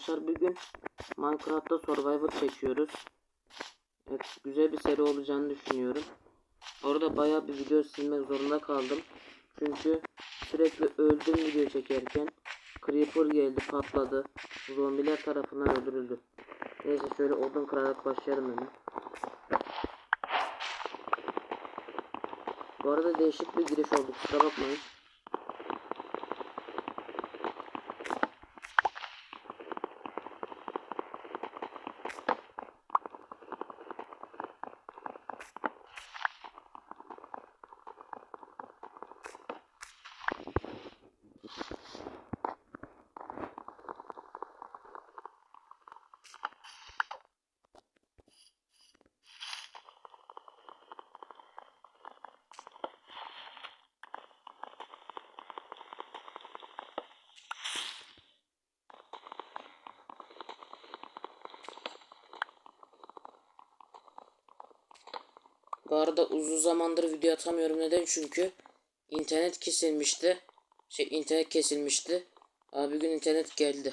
arkadaşlar. Bugün Minecraft'ta Survivor çekiyoruz. Evet, güzel bir seri olacağını düşünüyorum. Orada bayağı bir video silmek zorunda kaldım. Çünkü sürekli öldüm video çekerken. Creeper geldi patladı. Zombiler tarafından öldürüldü. Neyse şöyle odun kırarak başlayalım hemen. Bu arada değişik bir giriş oldu kusura bakmayın. Bu arada uzun zamandır video atamıyorum. Neden? Çünkü internet kesilmişti. Şey internet kesilmişti. Abi gün internet geldi.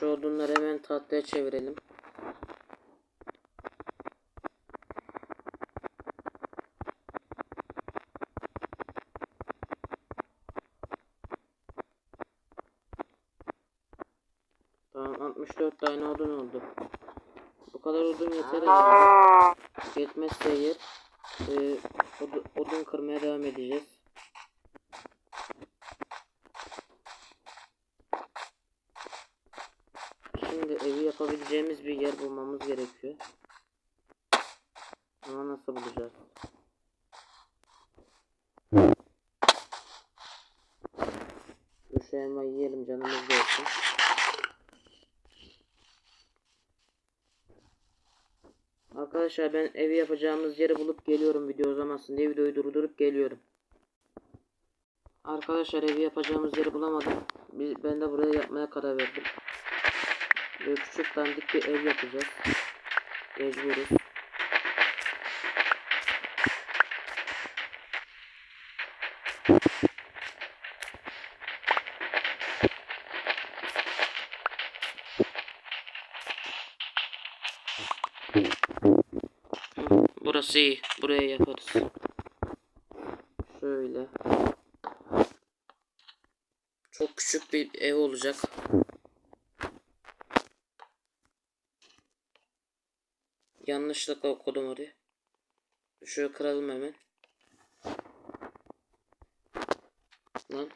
Şu odunları hemen tahtaya çevirelim. Tamam 64 tane odun oldu. Bu kadar odun yeter herhalde. Yetmezse yer. Ee, od- odun kırmaya devam edeceğiz. Şimdi evi yapabileceğimiz bir yer bulmamız gerekiyor. Ama nasıl bulacağız? Şu elmayı yiyelim canımız olsun. Arkadaşlar ben evi yapacağımız yeri bulup geliyorum video uzamasın diye videoyu durdurup geliyorum. Arkadaşlar evi yapacağımız yeri bulamadım. Biz- Ben de buraya yapmaya karar verdim. Böyle küçük dandik bir ev yapacağız. Mecburuz. Burası iyi. Buraya yaparız. Şöyle. Çok küçük bir ev olacak. Yanlışlıkla okudum orayı. Şöyle kıralım hemen. Lan.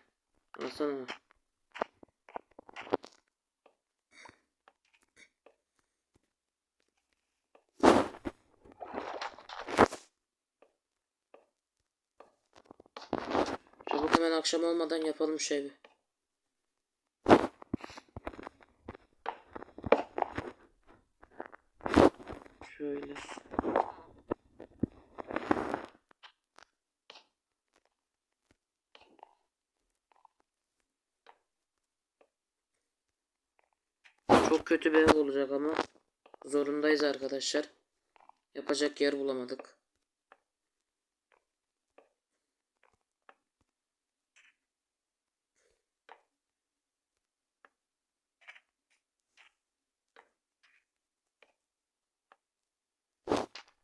Alsana. Hemen akşam olmadan yapalım şu evi. Şöyle. Çok kötü bir ev olacak ama zorundayız arkadaşlar. Yapacak yer bulamadık.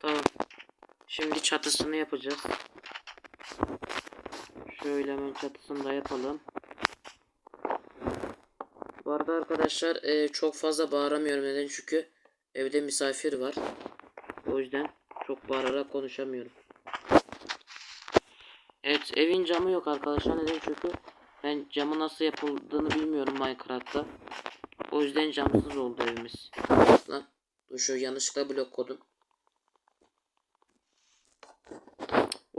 Tamam. Şimdi çatısını yapacağız. Şöyle hemen çatısını da yapalım. Bu arada arkadaşlar e, çok fazla bağıramıyorum neden çünkü evde misafir var. O yüzden çok bağırarak konuşamıyorum. Evet evin camı yok arkadaşlar neden çünkü ben camı nasıl yapıldığını bilmiyorum Minecraft'ta. O yüzden camsız oldu evimiz. Lan dur şu yanlışlıkla blok kodum.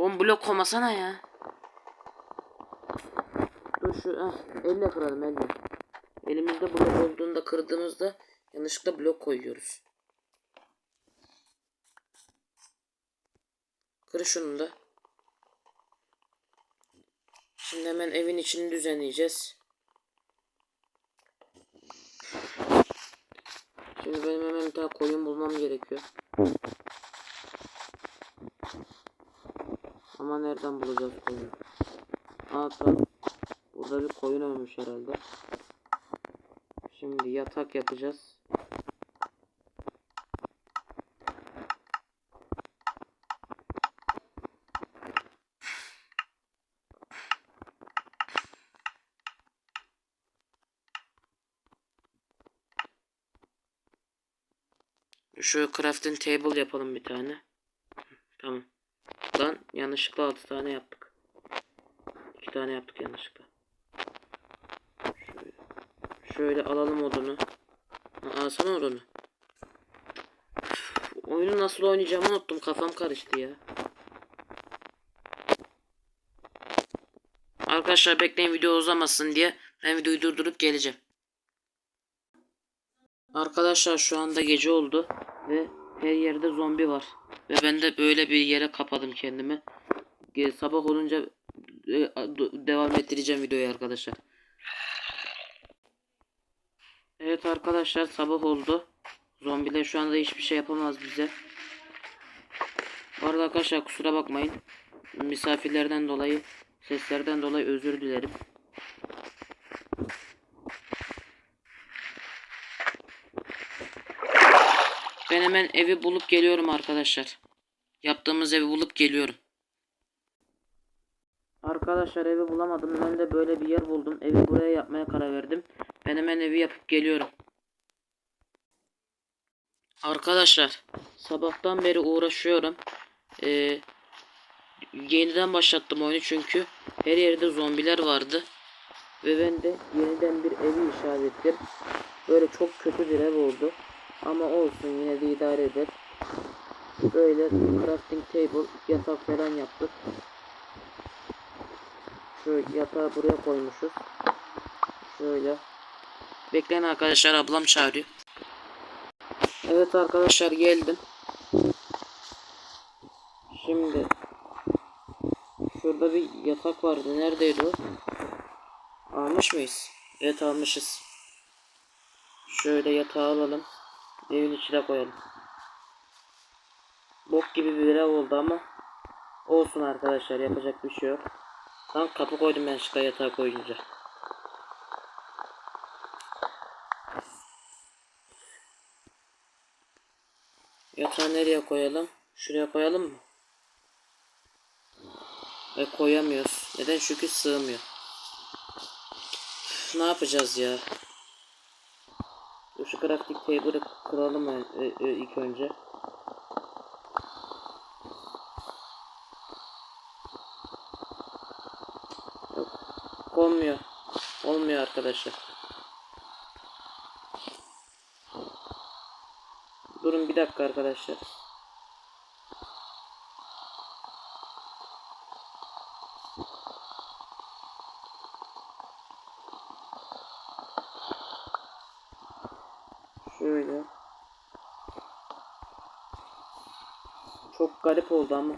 Oğlum blok komasana ya. Dur şu ah, elle kıralım elle. Elimizde blok olduğunda kırdığımızda yanlışlıkla blok koyuyoruz. Kır şunu da. Şimdi hemen evin içini düzenleyeceğiz. Şimdi benim hemen bir tane koyun bulmam gerekiyor. Ama nereden bulacağız koyunu? Aa tamam. Burada bir koyun ölmüş herhalde. Şimdi yatak yapacağız. Şu crafting table yapalım bir tane. Tamam. Yanlışlıkla 6 tane yaptık. 2 tane yaptık yanlışlıkla. Şöyle, şöyle alalım odunu. Ha, alsana odunu. Oyunu nasıl oynayacağımı unuttum. Kafam karıştı ya. Arkadaşlar bekleyin video uzamasın diye ben videoyu durdurup geleceğim. Arkadaşlar şu anda gece oldu ve her yerde zombi var. Ve ben de böyle bir yere kapadım kendimi. Ge- Sabah olunca e, devam ettireceğim videoyu arkadaşlar. Evet arkadaşlar sabah oldu. Zombiler şu anda hiçbir şey yapamaz bize. Bu arada arkadaşlar kusura bakmayın. Misafirlerden dolayı, seslerden dolayı özür dilerim. Hemen evi bulup geliyorum arkadaşlar. Yaptığımız evi bulup geliyorum. Arkadaşlar evi bulamadım. Ben de böyle bir yer buldum. Evi buraya yapmaya karar verdim. Ben hemen evi yapıp geliyorum. Arkadaşlar sabahtan beri uğraşıyorum. Ee, yeniden başlattım oyunu çünkü her yerde zombiler vardı. Ve ben de yeniden bir evi inşa ettim. Böyle çok kötü bir ev oldu. Ama olsun yine de idare eder. Böyle crafting table yatak falan yaptık. Şöyle yatağı buraya koymuşuz. Şöyle. Bekleyin arkadaşlar ablam çağırıyor. Evet arkadaşlar geldim. Şimdi şurada bir yatak vardı. Neredeydi o? Almış mıyız? Evet almışız. Şöyle yatağı alalım. Evin içine koyalım. Bok gibi bir ev oldu ama olsun arkadaşlar yapacak bir şey yok. Lan kapı koydum ben şıkla yatağı koyunca. Yatağı nereye koyalım? Şuraya koyalım mı? E koyamıyoruz. Neden? Çünkü sığmıyor. Ne yapacağız ya? Şu crafting table'ı e- ilk önce. Yok. Olmuyor. Olmuyor arkadaşlar. Durun bir dakika arkadaşlar. Şöyle. Çok garip oldu ama.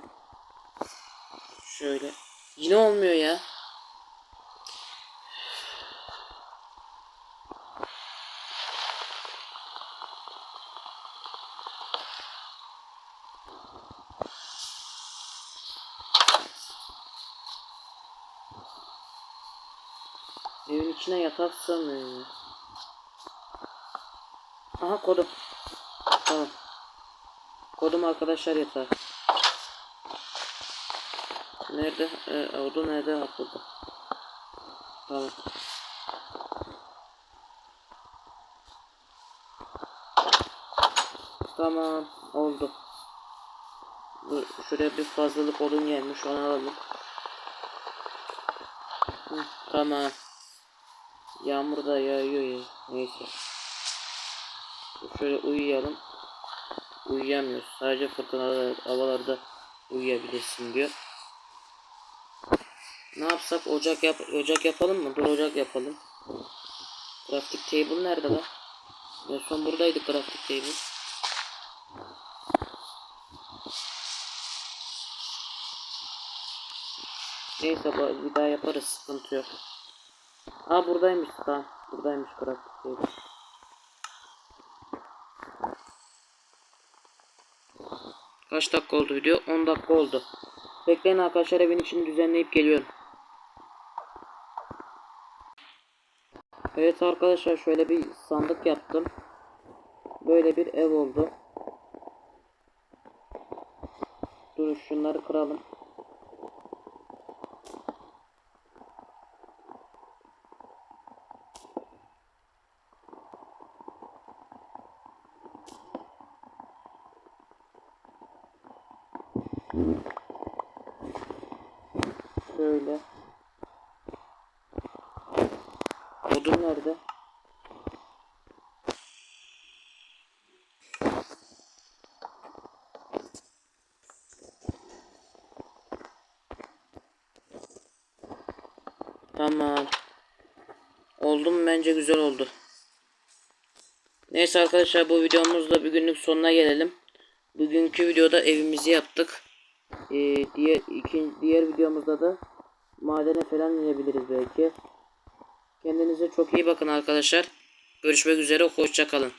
Şöyle. Yine olmuyor ya. Evin içine yatak sığmıyor. Aha kodum. Tamam. Kodum arkadaşlar yatağı. Nerede? Ee, odu nerede? Ha burada. Tamam. Tamam. Oldu. Dur, şuraya bir fazlalık odun gelmiş. Onu alalım. Hı, tamam. Yağmur da yağıyor ya. Neyse. Şöyle uyuyalım. Uyuyamıyoruz. Sadece fırtınalı havalarda uyuyabilirsin diyor. Ne yapsak ocak yap ocak yapalım mı? Dur ocak yapalım. Crafting table nerede lan? En son buradaydı crafting table. Neyse bir daha yaparız sıkıntı yok. Aa buradaymış tamam. Buradaymış craft table. Kaç dakika oldu video? 10 dakika oldu. Bekleyin arkadaşlar evin içini düzenleyip geliyorum. Evet arkadaşlar şöyle bir sandık yaptım. Böyle bir ev oldu. Dur şunları kıralım. Şöyle. Odun nerede? Tamam. Oldu mu bence güzel oldu. Neyse arkadaşlar bu videomuzda bir günlük sonuna gelelim. Bugünkü videoda evimizi yaptık. Ee, diğer iki, diğer videomuzda da madene falan inebiliriz belki. Kendinize çok iyi bakın arkadaşlar. Görüşmek üzere. Hoşça kalın.